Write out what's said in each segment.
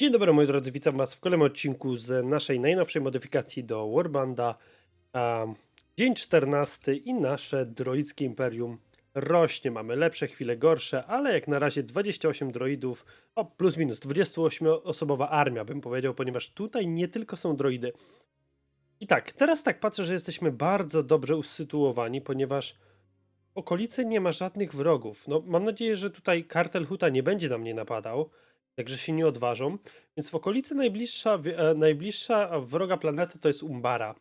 Dzień dobry moi drodzy, witam was w kolejnym odcinku z naszej najnowszej modyfikacji do Warbanda. Um, dzień 14 i nasze droidzkie imperium rośnie. Mamy lepsze chwile, gorsze, ale jak na razie 28 droidów, o plus minus 28-osobowa armia bym powiedział, ponieważ tutaj nie tylko są droidy. I tak, teraz tak patrzę, że jesteśmy bardzo dobrze usytuowani, ponieważ w okolicy nie ma żadnych wrogów. No, mam nadzieję, że tutaj kartel Huta nie będzie na mnie napadał, także się nie odważą. Więc w okolicy najbliższa, e, najbliższa wroga planety to jest Umbara.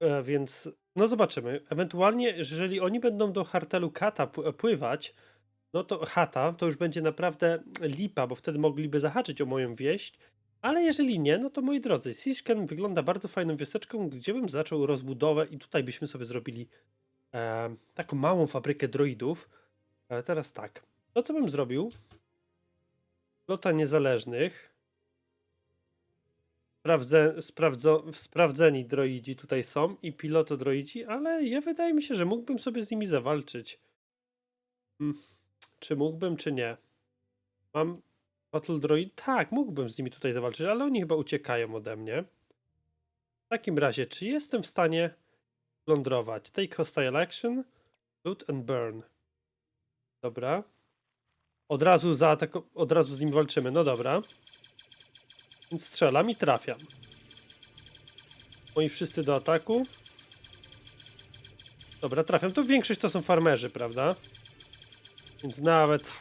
E, Więc no zobaczymy. Ewentualnie, jeżeli oni będą do kartelu Kata p- pływać, no to Hata to już będzie naprawdę lipa, bo wtedy mogliby zahaczyć o moją wieść. Ale jeżeli nie, no to moi drodzy, Sishken wygląda bardzo fajną wioseczką, gdzie bym zaczął rozbudowę i tutaj byśmy sobie zrobili e, taką małą fabrykę droidów. E, teraz tak, to co bym zrobił, flota niezależnych, Sprawdze, sprawdzo, sprawdzeni droidzi tutaj są i piloto droidzi, ale ja wydaje mi się, że mógłbym sobie z nimi zawalczyć. Hmm, Czy mógłbym, czy nie? Mam Battle Droid? Tak, mógłbym z nimi tutaj zawalczyć, ale oni chyba uciekają ode mnie. W takim razie, czy jestem w stanie plądrować? Take hostile action, loot and burn. Dobra. Od razu zaatako- od razu z nim walczymy, no dobra. Więc strzelam i trafiam. Moi wszyscy do ataku. Dobra, trafiam. To większość to są farmerzy, prawda? Więc nawet...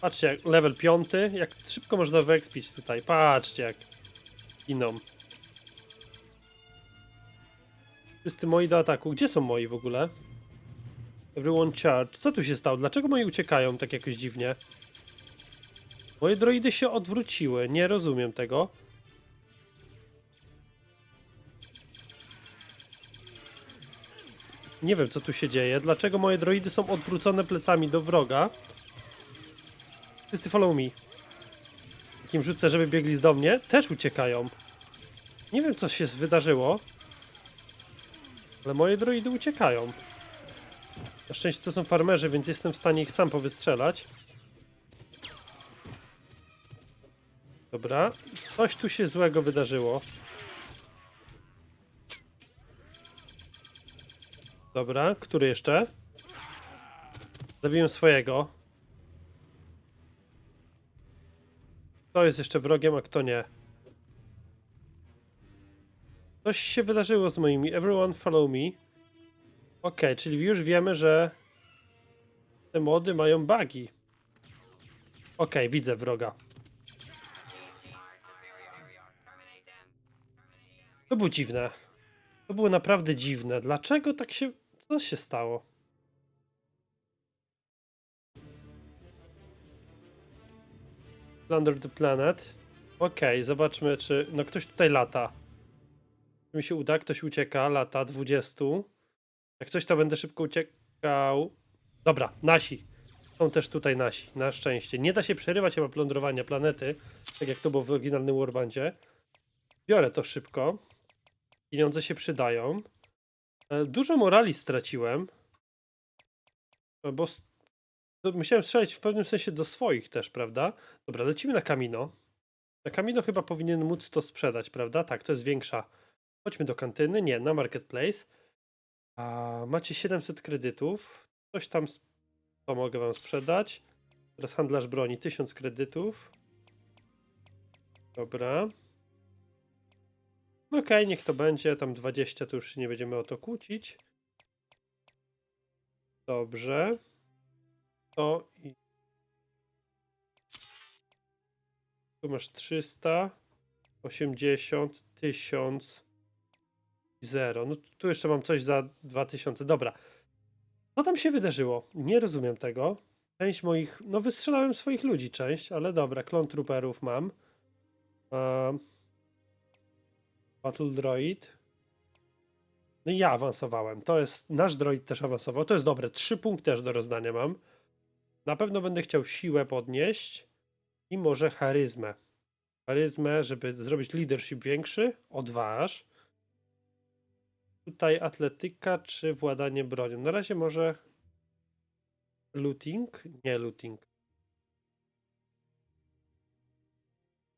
Patrzcie, jak level 5, jak szybko można wyekspić tutaj. Patrzcie, jak giną. Wszyscy moi do ataku. Gdzie są moi w ogóle? Everyone charge. Co tu się stało? Dlaczego moi uciekają tak jakoś dziwnie? Moje droidy się odwróciły. Nie rozumiem tego. Nie wiem, co tu się dzieje. Dlaczego moje droidy są odwrócone plecami do wroga? Wszyscy follow me. Jak im rzucę, żeby biegli do mnie, też uciekają. Nie wiem, co się wydarzyło. Ale moje droidy uciekają. Na szczęście to są farmerzy, więc jestem w stanie ich sam powystrzelać. Dobra. Coś tu się złego wydarzyło. Dobra, który jeszcze? Zabiłem swojego. Kto jest jeszcze wrogiem, a kto nie? Coś się wydarzyło z moimi. Everyone follow me. Okej, czyli już wiemy, że te mody mają bugi. Okej, widzę wroga. To było dziwne. To było naprawdę dziwne. Dlaczego tak się. Co się stało? Plunder the planet. Okej, zobaczmy, czy. No, ktoś tutaj lata. Czy mi się uda? Ktoś ucieka, lata 20. Jak coś, to będę szybko uciekał. Dobra, nasi. Są też tutaj nasi, na szczęście. Nie da się przerywać chyba plądrowania planety, tak jak to było w oryginalnym Warbandzie. Biorę to szybko. Pieniądze się przydają. E, Dużo morali straciłem. e, Bo musiałem strzelić w pewnym sensie do swoich też, prawda? Dobra, lecimy na Kamino. Na Kamino chyba powinien móc to sprzedać, prawda? Tak, to jest większa. Chodźmy do kantyny. Nie, na Marketplace. A, macie 700 kredytów. Coś tam pomogę wam sprzedać. Teraz handlarz broni 1000 kredytów. Dobra. No Okej, niech to będzie. Tam 20 to już nie będziemy o to kłócić. Dobrze. To i. Tu masz 300, 80, 1000 i 0. No tu jeszcze mam coś za 2000. Dobra. Co tam się wydarzyło? Nie rozumiem tego. Część moich. No, wystrzelałem swoich ludzi, część, ale dobra, klon trooperów mam. Um, Battle Droid. No ja awansowałem. To jest. Nasz droid też awansował. To jest dobre. Trzy punkty też do rozdania mam. Na pewno będę chciał siłę podnieść i może charyzmę. Charyzmę, żeby zrobić leadership większy. Odważ. Tutaj atletyka czy władanie bronią. Na razie może looting. Nie looting.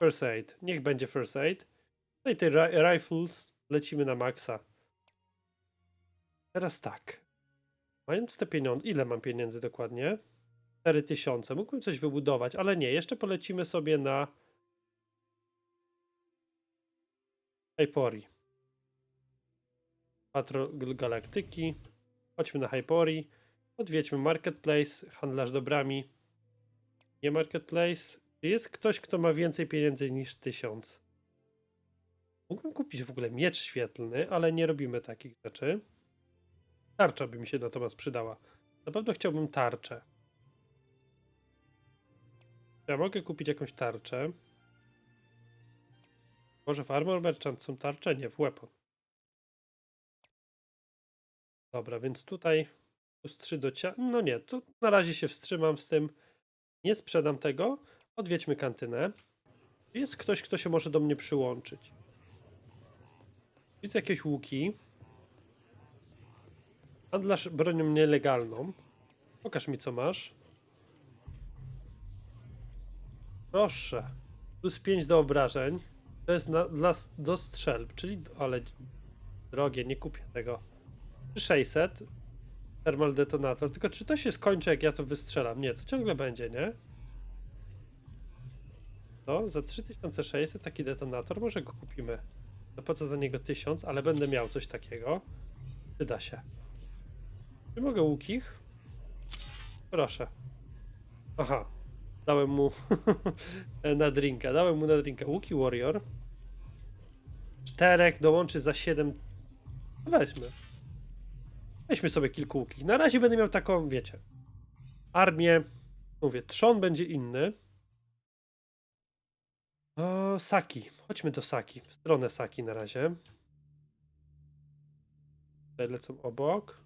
First aid. Niech będzie first aid. No i te ri- rifles lecimy na maksa. Teraz tak. Mając te pieniądze, ile mam pieniędzy dokładnie? 4000. Mógłbym coś wybudować, ale nie. Jeszcze polecimy sobie na Hypori. Patrol Galaktyki. Chodźmy na Hypori. Odwiedźmy Marketplace, handlarz dobrami. Nie Marketplace. Czy jest ktoś, kto ma więcej pieniędzy niż 1000? Mógłbym kupić w ogóle miecz świetlny, ale nie robimy takich rzeczy. Tarcza by mi się natomiast przydała. Na pewno chciałbym tarczę. Ja mogę kupić jakąś tarczę. Może w Armor Merchant są tarcze? Nie, w Weapon. Dobra, więc tutaj plus 3 do. No nie, tu na razie się wstrzymam z tym. Nie sprzedam tego. Odwiedźmy kantynę. Jest ktoś, kto się może do mnie przyłączyć. Widzę jakieś łuki. Handlarz bronią nielegalną. Pokaż mi, co masz. Proszę. Plus 5 do obrażeń. To jest na, dla, do strzelb, czyli... Ale drogie, nie kupię tego. 600. Thermal detonator. Tylko czy to się skończy, jak ja to wystrzelam? Nie, to ciągle będzie, nie? To za 3600 taki detonator, może go kupimy. Zapłacę za niego 1000, ale będę miał coś takiego. Przyda się. Czy mogę łukich? Proszę. Aha. Dałem mu na drinka. Dałem mu na drinka. Łuki Warrior. Czterech dołączy za 7. Weźmy. Weźmy sobie kilku łukich. Na razie będę miał taką, wiecie, armię. Mówię, trzon będzie inny. Saki. Chodźmy do Saki. W stronę Saki na razie. Tutaj lecą obok.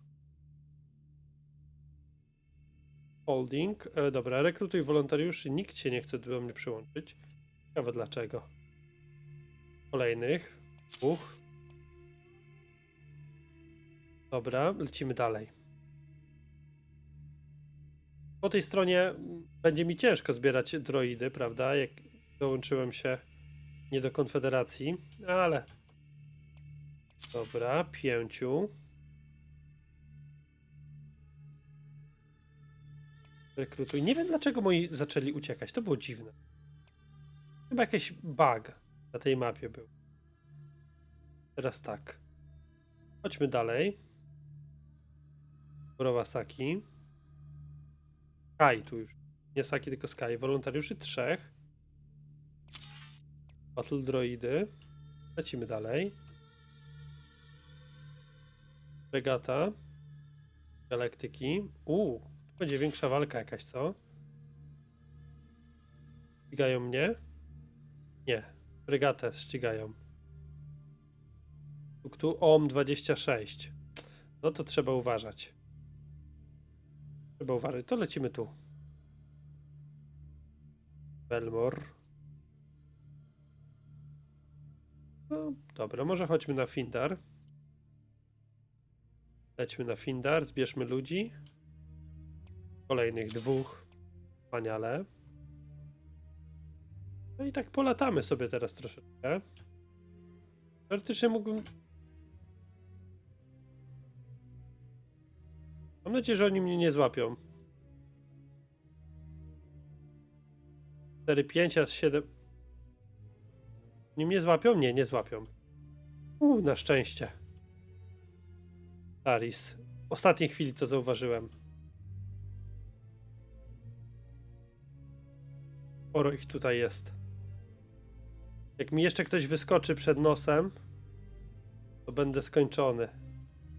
Holding. E, dobra, rekrutuj wolontariuszy. Nikt się nie chce do mnie przyłączyć. Ciekawe dlaczego. Kolejnych. Dwóch. Dobra, lecimy dalej. Po tej stronie będzie mi ciężko zbierać droidy, prawda? Jak dołączyłem się nie do Konfederacji, ale. Dobra, pięciu. Rekrutuj. Nie wiem dlaczego moi zaczęli uciekać. To było dziwne. Chyba jakiś bug na tej mapie był. Teraz tak. Chodźmy dalej. Borowa Saki. Sky tu już. Nie Saki, tylko Sky. Wolontariuszy trzech. Battle droidy. Lecimy dalej. Regata. Galaktyki. Uuu, będzie większa walka jakaś, co? Ścigają mnie? Nie. Regatę ścigają. Tu, tu OM 26. No to trzeba uważać. Trzeba uważać. To lecimy tu. Belmore. No, dobra, może chodźmy na Findar. Lećmy na Findar, zbierzmy ludzi. Kolejnych dwóch. Wspaniale. No i tak polatamy sobie teraz troszeczkę. Teoretycznie mógłbym... Mam nadzieję, że oni mnie nie złapią. 4, 5, a 7... Nie mnie złapią? Nie, nie złapią. Uuu, na szczęście. Taris. W ostatniej chwili co zauważyłem. Sporo ich tutaj jest. Jak mi jeszcze ktoś wyskoczy przed nosem, to będę skończony.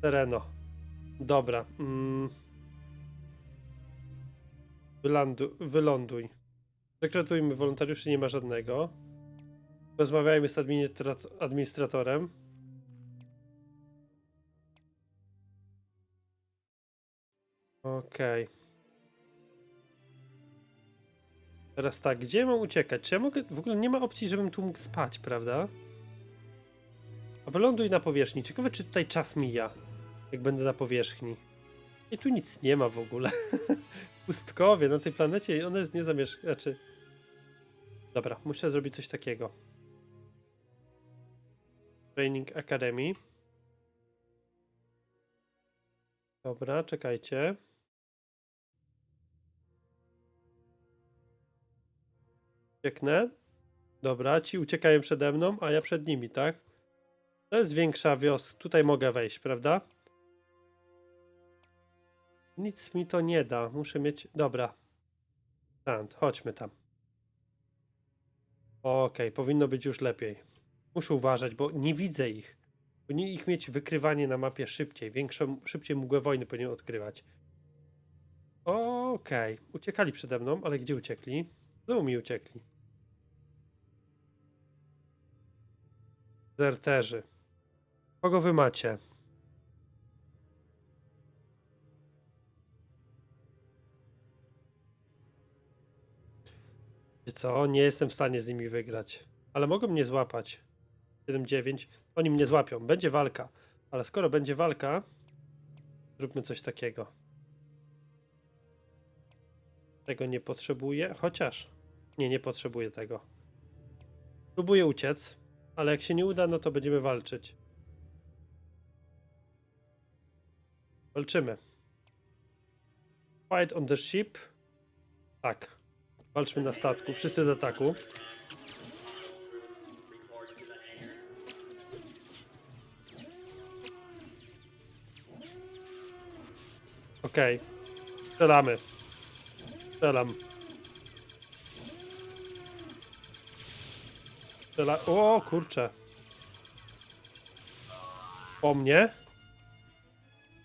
Tereno. Dobra. Mm. Wylandu, wyląduj. Sekretujmy wolontariuszy, nie ma żadnego. Rozmawiajmy z administrat- administratorem. Okej. Teraz tak, gdzie mam uciekać? Czy ja mogę. W ogóle nie ma opcji, żebym tu mógł spać, prawda? A wyląduj na powierzchni. Ciekawe, czy tutaj czas mija, jak będę na powierzchni. I tu nic nie ma w ogóle. Pustkowie na tej planecie, ona jest niezamieszkana. Znaczy. Dobra, muszę zrobić coś takiego. Training Academy. Dobra, czekajcie. Ucieknę. Dobra, ci uciekają przede mną, a ja przed nimi, tak? To jest większa wioska. Tutaj mogę wejść, prawda? Nic mi to nie da. Muszę mieć. Dobra. Sand, chodźmy tam. Okej, powinno być już lepiej. Muszę uważać, bo nie widzę ich. Powinien ich mieć wykrywanie na mapie szybciej. Większą, szybciej mgłę wojny powinien odkrywać. Okej, uciekali przede mną, ale gdzie uciekli? Znowu mi uciekli. Zerterzy. Kogo wy macie? Co? Nie jestem w stanie z nimi wygrać. Ale mogą mnie złapać. 7-9. Oni mnie złapią. Będzie walka. Ale skoro będzie walka, zróbmy coś takiego. Tego nie potrzebuję, chociaż. Nie, nie potrzebuję tego. Próbuję uciec, ale jak się nie uda, no to będziemy walczyć. Walczymy. Fight on the ship. Tak. Walczmy na statku. Wszyscy do ataku. Okej. Strzelamy. Strzelam. Strzela... O kurczę. Po mnie.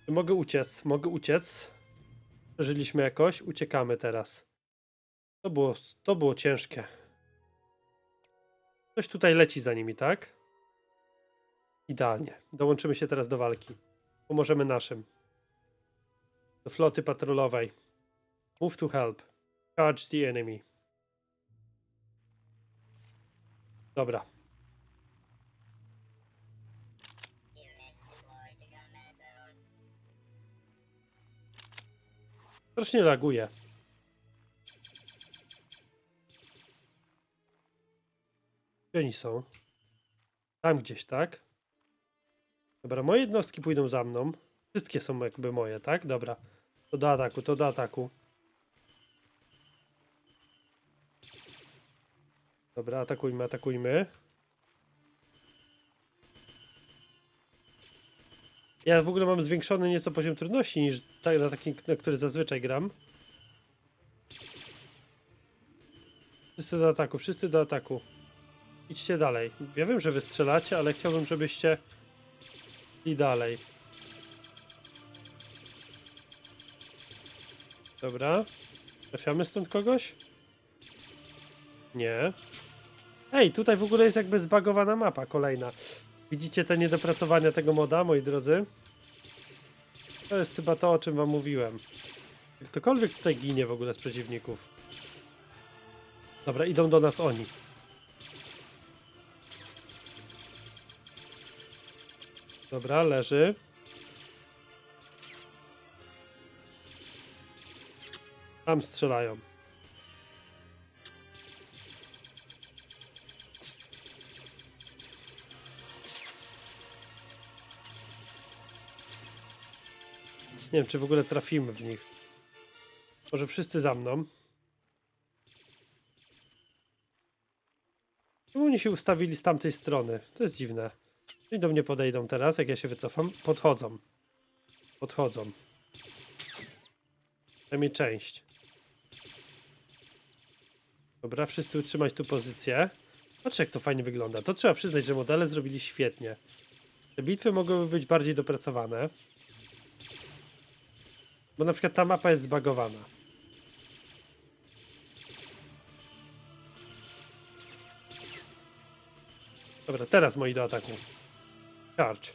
Mogę uciec? Mogę uciec. Przeżyliśmy jakoś. Uciekamy teraz. To było, to było ciężkie. Ktoś tutaj leci za nimi, tak? Idealnie. Dołączymy się teraz do walki. Pomożemy naszym. Do floty patrolowej. Move to help. Charge the enemy. Dobra. Strasznie laguje. Gdzie oni są? Tam gdzieś, tak? Dobra, moje jednostki pójdą za mną. Wszystkie są jakby moje, tak? Dobra. To do ataku, to do ataku. Dobra, atakujmy, atakujmy. Ja w ogóle mam zwiększony nieco poziom trudności niż ta- na taki, na który zazwyczaj gram. Wszyscy do ataku, wszyscy do ataku. Idźcie dalej. Ja wiem, że wy strzelacie, ale chciałbym, żebyście i dalej. Dobra. Trafiamy stąd kogoś? Nie. Ej, tutaj w ogóle jest jakby zbagowana mapa kolejna. Widzicie te niedopracowania tego moda, moi drodzy? To jest chyba to, o czym wam mówiłem. Ktokolwiek tutaj ginie w ogóle z przeciwników. Dobra, idą do nas oni. Dobra, leży. Tam strzelają. Nie wiem, czy w ogóle trafimy w nich. Może wszyscy za mną. Czemu oni się ustawili z tamtej strony? To jest dziwne. I do mnie podejdą teraz, jak ja się wycofam. Podchodzą. Podchodzą. Przynajmniej część. Dobra, wszyscy utrzymać tu pozycję. Patrz jak to fajnie wygląda. To trzeba przyznać, że modele zrobili świetnie. Te bitwy mogłyby być bardziej dopracowane. Bo na przykład ta mapa jest zbagowana. Dobra, teraz moi do ataku. Charge.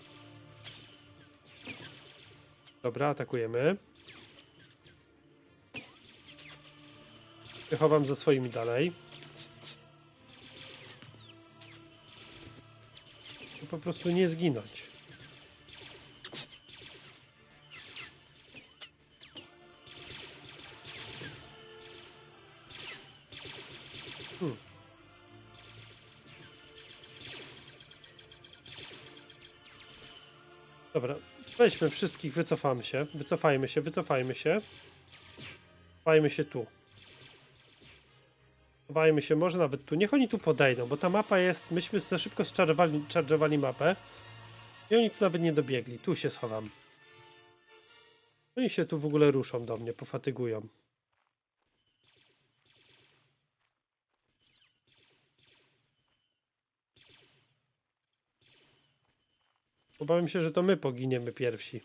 Dobra, atakujemy. się ze swoimi dalej. I po prostu nie zginąć. Hmm. Dobra, weźmy wszystkich, wycofamy się, wycofajmy się, wycofajmy się. Wycofajmy się tu. Cofajmy się, może nawet tu. Niech oni tu podejdą, bo ta mapa jest... Myśmy za szybko zczarowali charge'owali mapę. I oni tu nawet nie dobiegli. Tu się schowam. Oni się tu w ogóle ruszą do mnie, pofatygują. Obawiam się, że to my poginiemy pierwsi.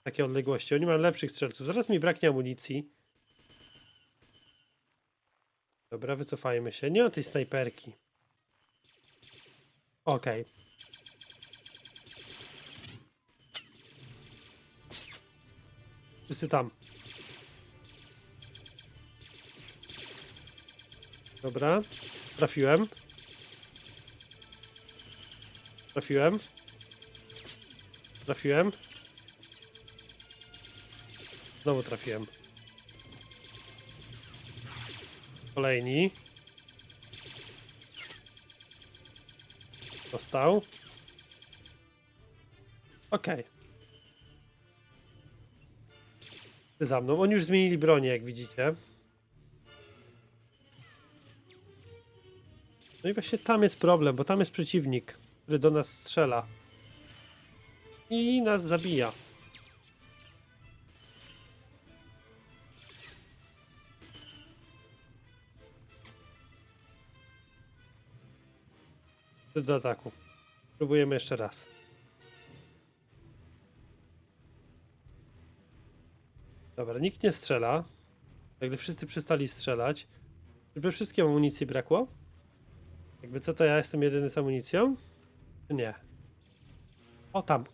W takiej odległości. Oni mają lepszych strzelców. Zaraz mi braknie amunicji. Dobra, wycofajmy się. Nie ma tej snajperki. Okej. Wszyscy tam. Dobra. Trafiłem. Trafiłem. Trafiłem. Znowu trafiłem. Kolejni. Dostał. Okej. Ty Za mną. Oni już zmienili bronię, jak widzicie. No i właśnie tam jest problem, bo tam jest przeciwnik, który do nas strzela. I nas zabija. Do ataku. Próbujemy jeszcze raz. Dobra, nikt nie strzela. Jakby wszyscy przestali strzelać. Żeby wszystkim amunicji brakło? Jakby co to ja jestem jedyny z amunicją? Czy nie? O tam.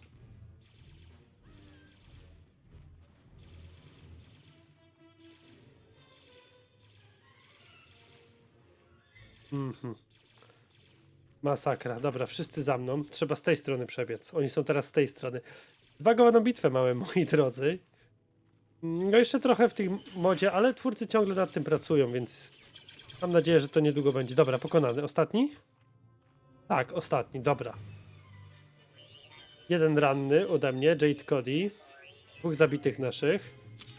Mhm. Masakra. Dobra, wszyscy za mną. Trzeba z tej strony przebiec. Oni są teraz z tej strony. Zbagowaną bitwę mamy, moi drodzy. No jeszcze trochę w tym modzie, ale twórcy ciągle nad tym pracują, więc mam nadzieję, że to niedługo będzie. Dobra, pokonany. Ostatni? Tak, ostatni, dobra. Jeden ranny ode mnie, Jade Cody. Dwóch zabitych naszych.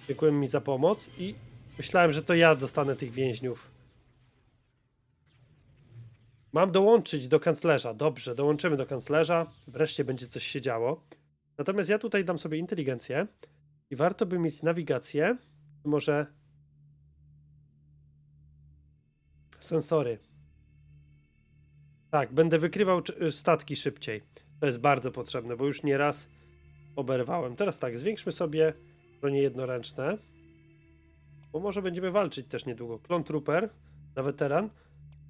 Dziękuję mi za pomoc i myślałem, że to ja dostanę tych więźniów. Mam dołączyć do kanclerza. Dobrze, dołączymy do kanclerza. Wreszcie będzie coś się działo. Natomiast ja tutaj dam sobie inteligencję i warto by mieć nawigację. Może sensory. Tak, będę wykrywał czy- statki szybciej. To jest bardzo potrzebne, bo już nieraz oberwałem. Teraz tak, zwiększmy sobie bronie jednoręczne. Bo może będziemy walczyć też niedługo. Klon Trooper na weteran.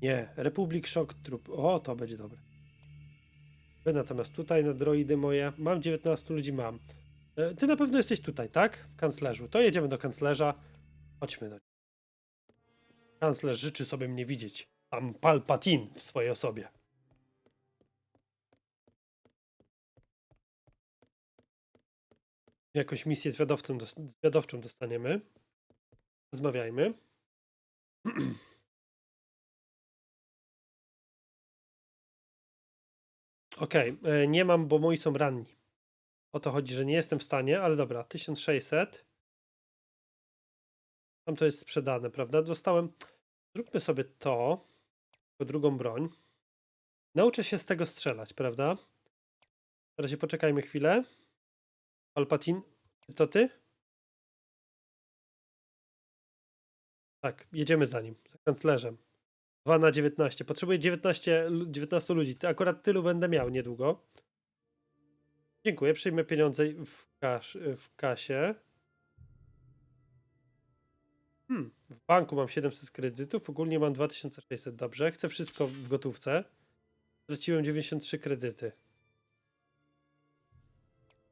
Nie, Republic Shock Troop. O, to będzie dobre. Natomiast tutaj na droidy moje. Mam 19 ludzi, mam. E, Ty na pewno jesteś tutaj, tak? Kanclerzu. To jedziemy do kanclerza. Chodźmy do Kanclerz życzy sobie mnie widzieć. Tam Palpatine w swojej osobie. Jakąś misję zwiadowczą dostaniemy. Rozmawiajmy. Okej, e, nie mam, bo moi są ranni. O to chodzi, że nie jestem w stanie, ale dobra, 1600. Tam to jest sprzedane, prawda? Dostałem. Zróbmy sobie to, jako drugą broń. Nauczę się z tego strzelać, prawda? Na razie poczekajmy chwilę. Palpatine, czy to ty? Tak, jedziemy za nim, za kanclerzem. 2 na 19. Potrzebuję 19, lu- 19 ludzi. Akurat tylu będę miał niedługo. Dziękuję, przyjmę pieniądze w, kasz, w kasie. Hmm, w banku mam 700 kredytów, ogólnie mam 2600. Dobrze, chcę wszystko w gotówce. Straciłem 93 kredyty.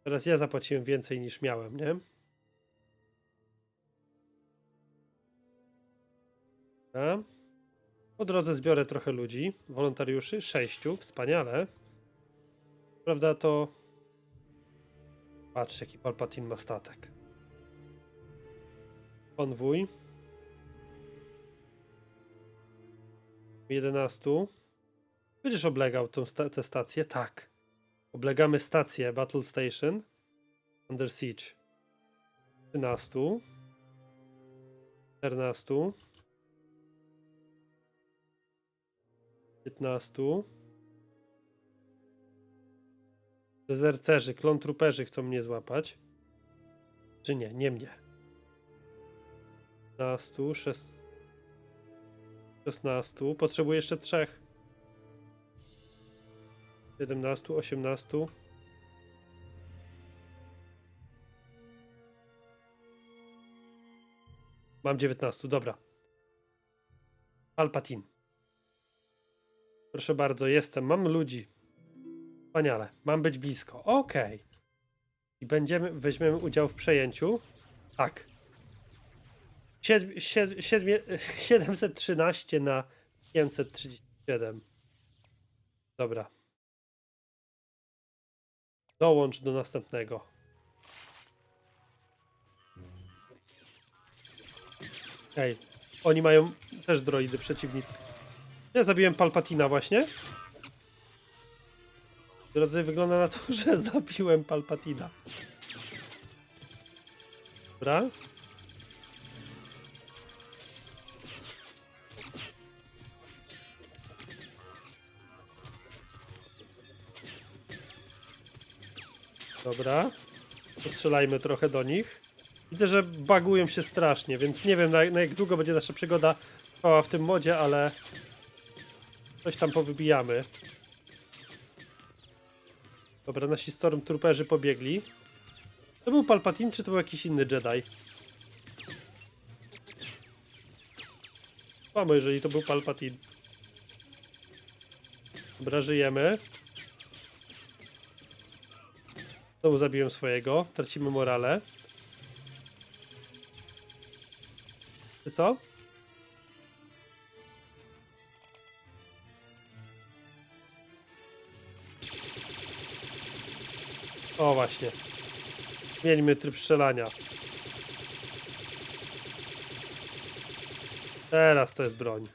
Teraz ja zapłaciłem więcej niż miałem, nie? Dobra. Po drodze zbiorę trochę ludzi, wolontariuszy, sześciu, wspaniale. Prawda to... Patrz jaki Palpatine ma statek. Konwój. 11. Będziesz oblegał tą sta tę stację? Tak. Oblegamy stację Battle Station. Under Siege. 13. 14. 15. Dezerterzy, klontruperzy chcą mnie złapać. Czy nie? Nie mnie. 15, 16. 16. Potrzebuję jeszcze trzech. 17, 18. Mam 19, dobra. Palpatine. Proszę bardzo, jestem. Mam ludzi. Wspaniale. Mam być blisko. Okej. I będziemy, weźmiemy udział w przejęciu. Tak. Sied, sied, siedmie, 713 na 537. Dobra. Dołącz do następnego. Ej, oni mają też droidy przeciwnicy. Ja zabiłem Palpatina właśnie. Drodzy, wygląda na to, że zabiłem Palpatina. Dobra. Dobra. Postrzelajmy trochę do nich. Widzę, że bagują się strasznie, więc nie wiem na, na jak długo będzie nasza przygoda trwała w tym modzie, ale coś tam powybijamy. Dobra, nasi Stormtrooperzy pobiegli. To był Palpatine, czy to był jakiś inny Jedi? Mamo, jeżeli to był Palpatine. Dobra, żyjemy. Znowu zabiłem swojego. Tracimy morale. Czy co? O właśnie. Zmieńmy tryb strzelania. Teraz to jest broń.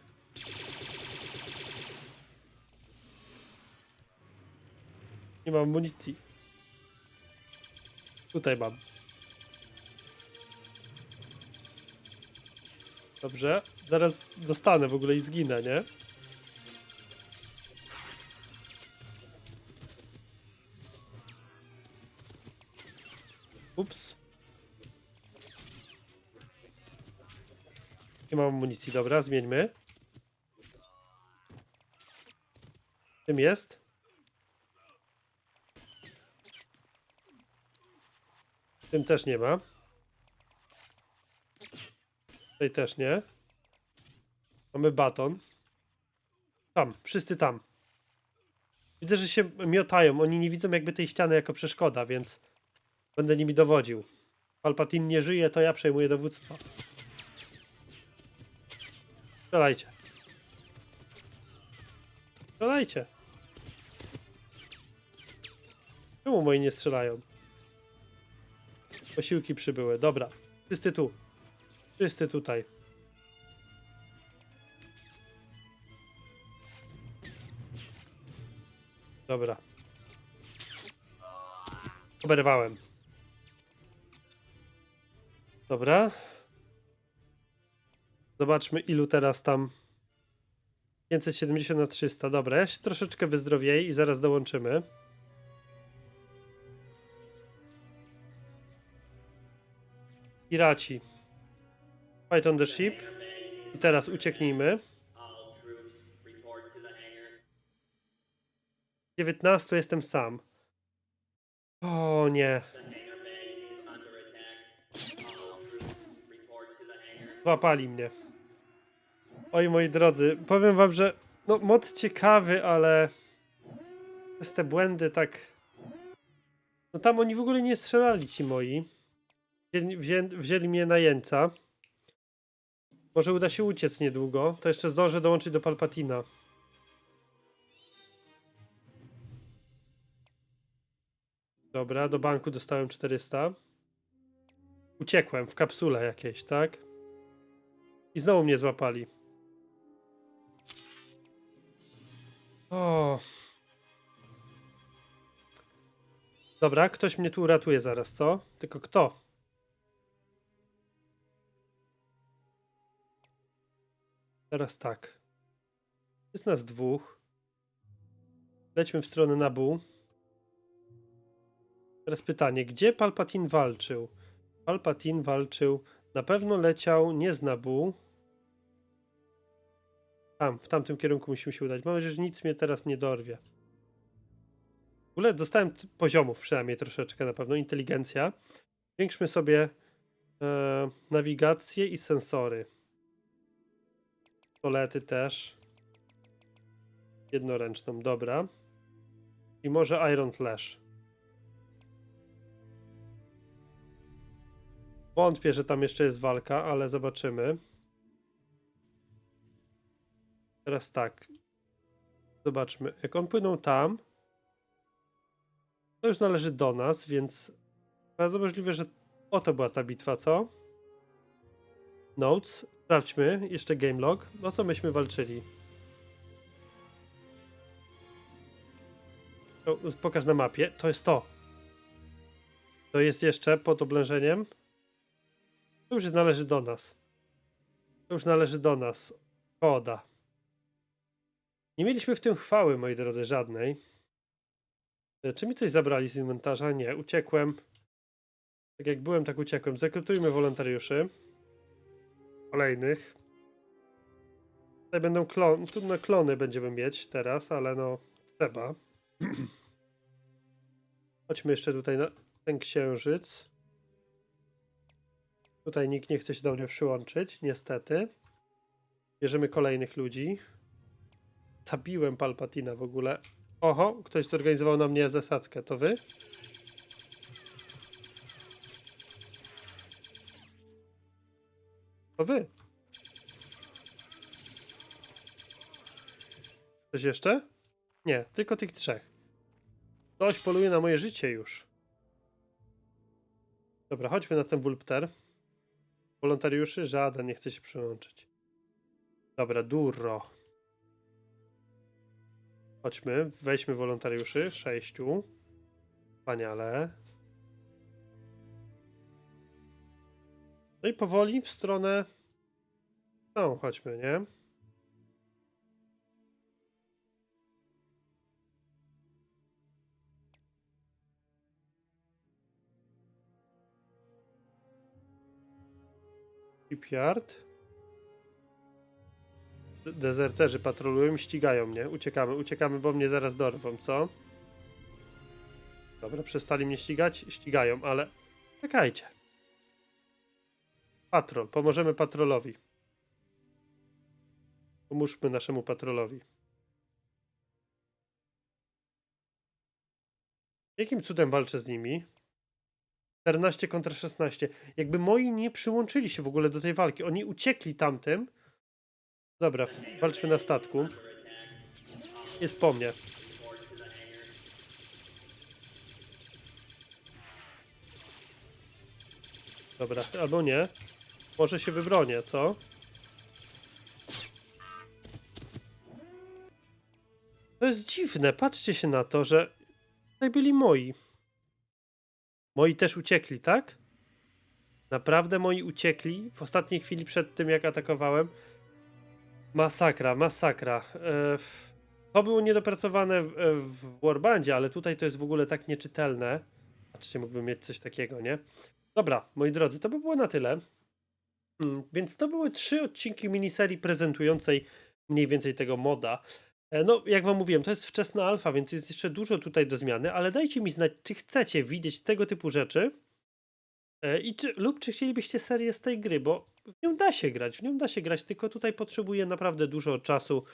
Nie mam amunicji. Tutaj mam. Dobrze. Zaraz dostanę w ogóle i zginę, nie? Ups. Nie mam amunicji, dobra, zmieńmy. Tym jest. Tym też nie ma. Tutaj też nie. Mamy baton. Tam, wszyscy tam. Widzę, że się miotają. Oni nie widzą jakby tej ściany jako przeszkoda, więc będę nimi dowodził. Palpatine nie żyje, to ja przejmuję dowództwo. Strzelajcie. Strzelajcie. Czemu moi nie strzelają? Posiłki przybyły. Dobra. Wszyscy tu. Wszyscy tutaj. Dobra. Oberwałem. Dobra. Zobaczmy ilu teraz tam. 570 na 300. Dobra, ja się troszeczkę wyzdrowieję i zaraz dołączymy. Piraci. Fight on the ship. I teraz ucieknijmy. All troops report to the hangar. 19 jestem sam. O nie. Złapali mnie. Oj moi drodzy, powiem wam, że no mod ciekawy, ale przez te błędy tak... No tam oni w ogóle nie strzelali ci moi. Wzięli, wzię, wzięli mnie na jeńca. Może uda się uciec niedługo. To jeszcze zdążę dołączyć do Palpatina. Dobra, do banku dostałem 400. Uciekłem w kapsule jakiejś, tak? I znowu mnie złapali. O. Dobra, ktoś mnie tu uratuje zaraz, co? Tylko kto? Teraz tak. Jest nas dwóch. Lećmy w stronę Nabu. Teraz pytanie, gdzie Palpatine walczył? Palpatine walczył, na pewno leciał nie z Nabu. Tam, w tamtym kierunku musimy się udać. Mam nadzieję, że nic mnie teraz nie dorwie. W ogóle dostałem poziomów przynajmniej troszeczkę na pewno. Inteligencja. Zwiększmy sobie e, nawigację i sensory. Tolety też. Jednoręczną, dobra. I może Iron Flash. Wątpię, że tam jeszcze jest walka, ale zobaczymy. Teraz tak. Zobaczmy. Jak on płynął tam, to już należy do nas, więc bardzo możliwe, że oto była ta bitwa, co? Notes. Sprawdźmy. Jeszcze game log. O co myśmy walczyli? Pokaż na mapie. To jest to. To jest jeszcze pod oblężeniem. To już należy do nas. To już należy do nas. Szkoda. Nie mieliśmy w tym chwały, moi drodzy, żadnej. E, Czy mi coś zabrali z inwentarza? Nie, uciekłem. Tak jak byłem, tak uciekłem. Zrekrutujmy wolontariuszy. Kolejnych. Tutaj będą klony. Trudne klony będziemy mieć teraz, ale no trzeba. Chodźmy jeszcze tutaj na ten księżyc. Tutaj nikt nie chce się do mnie przyłączyć, niestety. Bierzemy kolejnych ludzi. Zabiłem Palpatina w ogóle. Oho, ktoś zorganizował na mnie zasadzkę. To wy? To wy. Ktoś jeszcze? Nie, tylko tych trzech. Ktoś poluje na moje życie już. Dobra, chodźmy na ten wulpter. Wolontariuszy? Żaden nie chce się przyłączyć. Dobra, Durro. Chodźmy, weźmy wolontariuszy. Sześciu. Wspaniale. No i powoli w stronę. No, chodźmy, nie? Shipyard. Dezerterzy patrolują i ścigają mnie. Uciekamy, uciekamy, bo mnie zaraz dorwą, co? Dobra, przestali mnie ścigać? Ścigają, ale czekajcie. Patrol, pomożemy patrolowi. Pomóżmy naszemu patrolowi. Jakim cudem walczę z nimi? 14 kontra 16. Jakby moi nie przyłączyli się w ogóle do tej walki. Oni uciekli tamtym. Dobra, walczmy na statku. Jest po mnie. Dobra, albo nie. Może się wybronię, co? To jest dziwne. Patrzcie się na to, że tutaj byli moi. Moi też uciekli, tak? Naprawdę moi uciekli w ostatniej chwili przed tym, jak atakowałem. Masakra, masakra. E, to było niedopracowane w, e, w Warbandzie, ale tutaj to jest w ogóle tak nieczytelne. Patrzcie, mógłbym mieć coś takiego, nie? Dobra, moi drodzy, to by było na tyle. Mm, Więc to były trzy odcinki miniserii prezentującej mniej więcej tego moda. E, No, jak wam mówiłem, to jest wczesna alfa, więc jest jeszcze dużo tutaj do zmiany, ale dajcie mi znać, czy chcecie widzieć tego typu rzeczy i czy, lub czy chcielibyście serię z tej gry, bo w nią da się grać, w nią da się grać, tylko tutaj potrzebuję naprawdę dużo czasu.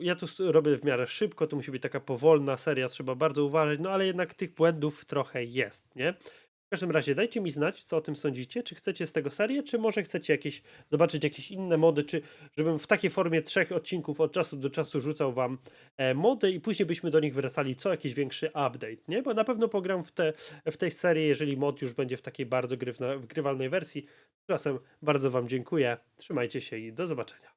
Ja to robię w miarę szybko, to musi być taka powolna seria, trzeba bardzo uważać, no ale jednak tych błędów trochę jest, nie? W każdym razie dajcie mi znać, co o tym sądzicie. Czy chcecie z tego serię, czy może chcecie jakieś zobaczyć jakieś inne mody, czy żebym w takiej formie trzech odcinków od czasu do czasu rzucał wam e, mody i później byśmy do nich wracali co jakiś większy update, nie? Bo na pewno pogram w, te, w tej serii, jeżeli mod już będzie w takiej bardzo grywna, wgrywalnej wersji. Czasem bardzo wam dziękuję. Trzymajcie się i do zobaczenia.